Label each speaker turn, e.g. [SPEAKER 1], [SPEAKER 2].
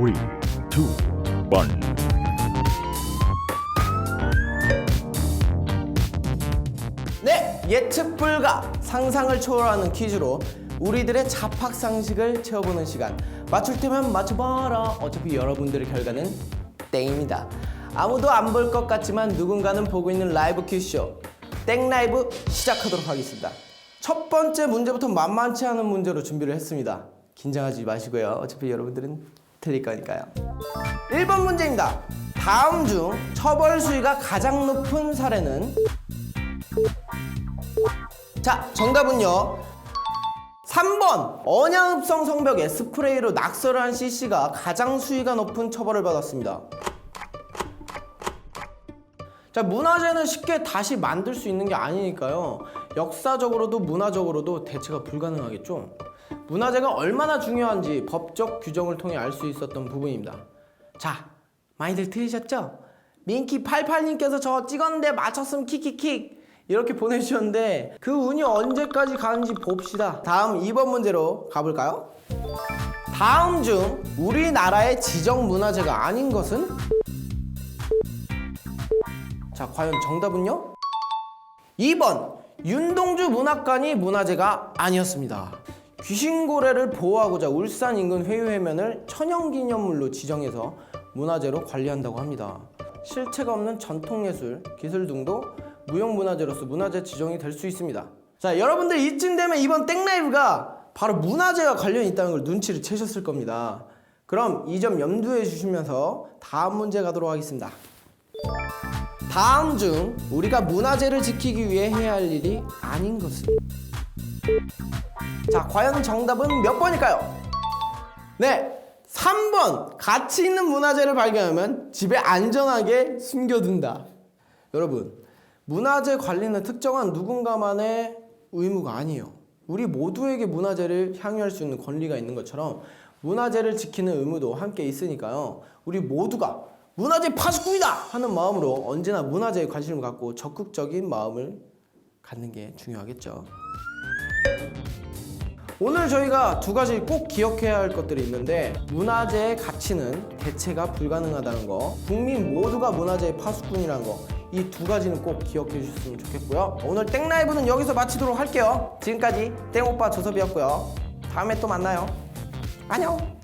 [SPEAKER 1] three, two, one.
[SPEAKER 2] 네, 예측 불가 상상을 초월하는 퀴즈로 우리들의 잡학 상식을 채워보는 시간. 맞출 테면 맞춰봐라. 어차피 여러분들의 결과는 땡입니다. 아무도 안 볼 것 같지만 누군가는 보고 있는 라이브 퀴즈쇼 땡 라이브 시작하도록 하겠습니다. 첫 번째 문제부터 만만치 않은 문제로 준비를 했습니다. 긴장하지 마시고요. 어차피 여러분들은 틀릴 거니까요. 1번 문제입니다. 다음 중 처벌 수위가 가장 높은 사례는 자, 정답은요. 3번 언양읍성 성벽에 스프레이로 낙서를 한 CC가 가장 수위가 높은 처벌을 받았습니다. 자, 문화재는 쉽게 다시 만들 수 있는 게 아니니까요. 역사적으로도 문화적으로도 대체가 불가능하겠죠. 문화재가 얼마나 중요한지 법적 규정을 통해 알 수 있었던 부분입니다. 자, 많이들 틀리셨죠? 민키88님께서 저 찍었는데 맞췄음 킥킥킥 이렇게 보내주셨는데 그 운이 언제까지 가는지 봅시다. 다음 2번 문제로 가볼까요? 다음 중 우리나라의 지정 문화재가 아닌 것은? 자, 과연 정답은요? 2번 윤동주 문학관이 문화재가 아니었습니다. 귀신고래를 보호하고자 울산 인근 회유해면을 천연기념물로 지정해서 문화재로 관리한다고 합니다. 실체가 없는 전통예술, 기술 등도 무형문화재로서 문화재 지정이 될 수 있습니다. 자, 여러분들 이쯤 되면 이번 땡라이브가 바로 문화재와 관련이 있다는 걸 눈치를 채셨을 겁니다. 그럼 이 점 염두에 주시면서 다음 문제 가도록 하겠습니다. 다음 중 우리가 문화재를 지키기 위해 해야 할 일이 아닌 것은? 자, 과연 정답은 몇 번일까요? 네, 3번. 가치 있는 문화재를 발견하면 집에 안전하게 숨겨둔다. 여러분, 문화재 관리는 특정한 누군가만의 의무가 아니에요. 우리 모두에게 문화재를 향유할 수 있는 권리가 있는 것처럼 문화재를 지키는 의무도 함께 있으니까요. 우리 모두가 문화재 파수꾼이다 하는 마음으로 언제나 문화재에 관심을 갖고 적극적인 마음을 갖는 게 중요하겠죠. 오늘 저희가 두 가지 꼭 기억해야 할 것들이 있는데 문화재의 가치는 대체가 불가능하다는 거 국민 모두가 문화재의 파수꾼이라는 거 이 두 가지는 꼭 기억해 주셨으면 좋겠고요. 오늘 땡라이브는 여기서 마치도록 할게요. 지금까지 땡오빠 조섭이었고요. 다음에 또 만나요. 안녕